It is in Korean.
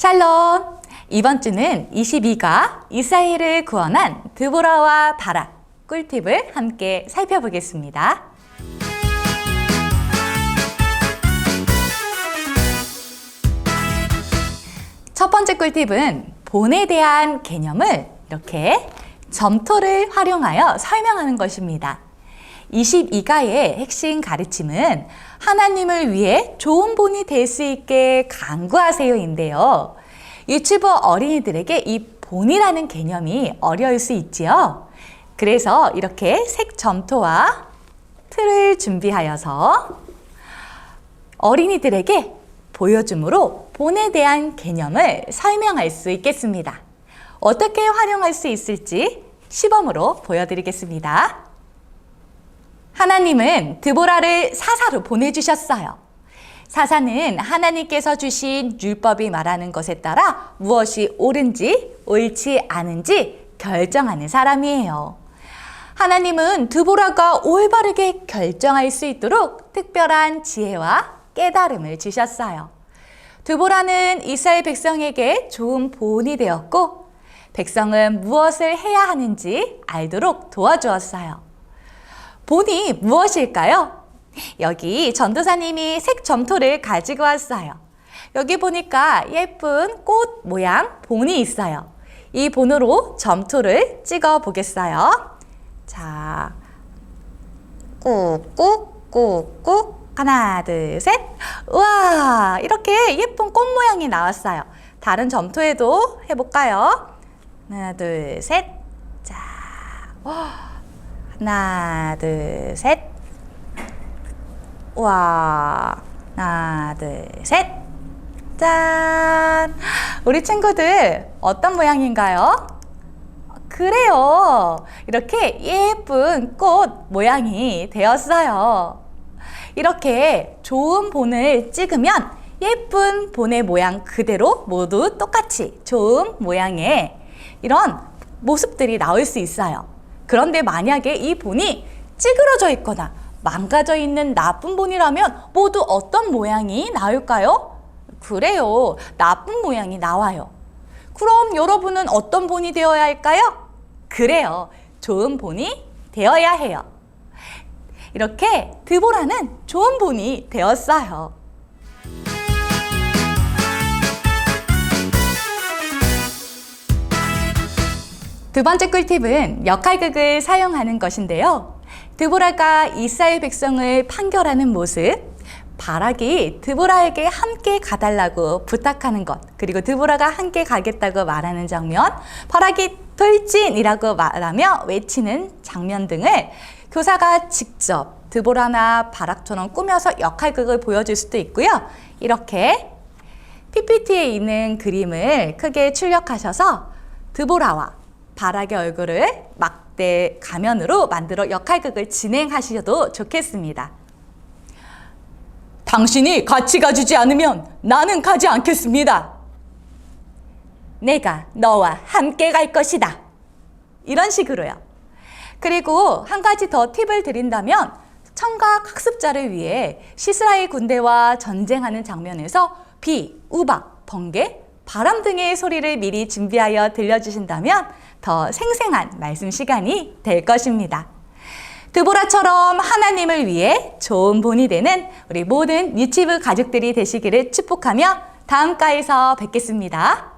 샬롬! 이번 주는 22가 이스라엘을 구원한 드보라와 바락 꿀팁을 함께 살펴보겠습니다. 첫 번째 꿀팁은 본에 대한 개념을 이렇게 점토를 활용하여 설명하는 것입니다. 22가의 핵심 가르침은 하나님을 위해 좋은 본이 될 수 있게 강구하세요인데요. 유튜버 어린이들에게 이 본이라는 개념이 어려울 수 있지요. 그래서 이렇게 색 점토와 틀을 준비하여서 어린이들에게 보여줌으로 본에 대한 개념을 설명할 수 있겠습니다. 어떻게 활용할 수 있을지 시범으로 보여드리겠습니다. 하나님은 드보라를 사사로 보내주셨어요. 사사는 하나님께서 주신 율법이 말하는 것에 따라 무엇이 옳은지 옳지 않은지 결정하는 사람이에요. 하나님은 드보라가 올바르게 결정할 수 있도록 특별한 지혜와 깨달음을 주셨어요. 드보라는 이스라엘 백성에게 좋은 보온이 되었고 백성은 무엇을 해야 하는지 알도록 도와주었어요. 본이 무엇일까요? 여기 전도사님이 색 점토를 가지고 왔어요. 여기 보니까 예쁜 꽃 모양 본이 있어요. 이 본으로 점토를 찍어 보겠어요. 자, 꾹꾹 꾹꾹 하나 둘 셋. 우와 이렇게 예쁜 꽃 모양이 나왔어요. 다른 점토에도 해볼까요? 하나 둘 셋. 자, 하나 둘 셋. 우와 하나 둘 셋. 짠! 우리 친구들 어떤 모양인가요? 그래요. 이렇게 예쁜 꽃 모양이 되었어요. 이렇게 좋은 본을 찍으면 예쁜 본의 모양 그대로 모두 똑같이 좋은 모양의 이런 모습들이 나올 수 있어요. 그런데 만약에 이 본이 찌그러져 있거나 망가져 있는 나쁜 본이라면 모두 어떤 모양이 나올까요? 그래요. 나쁜 모양이 나와요. 그럼 여러분은 어떤 본이 되어야 할까요? 그래요. 좋은 본이 되어야 해요. 이렇게 드보라는 좋은 본이 되었어요. 두 번째 꿀팁은 역할극을 사용하는 것인데요. 드보라가 이스라엘 백성을 판결하는 모습, 바락이 드보라에게 함께 가달라고 부탁하는 것, 그리고 드보라가 함께 가겠다고 말하는 장면, 바락이 돌진이라고 말하며 외치는 장면 등을 교사가 직접 드보라나 바락처럼 꾸며서 역할극을 보여줄 수도 있고요. 이렇게 PPT에 있는 그림을 크게 출력하셔서 드보라와 바락의 얼굴을 막대 가면으로 만들어 역할극을 진행하셔도 좋겠습니다. 당신이 같이 가주지 않으면 나는 가지 않겠습니다. 내가 너와 함께 갈 것이다. 이런 식으로요. 그리고 한 가지 더 팁을 드린다면 청각 학습자를 위해 시스라엘 군대와 전쟁하는 장면에서 비, 우박, 번개, 바람 등의 소리를 미리 준비하여 들려주신다면 더 생생한 말씀 시간이 될 것입니다. 드보라처럼 하나님을 위해 좋은 본이 되는 우리 모든 유치부 가족들이 되시기를 축복하며 다음 가에서 뵙겠습니다.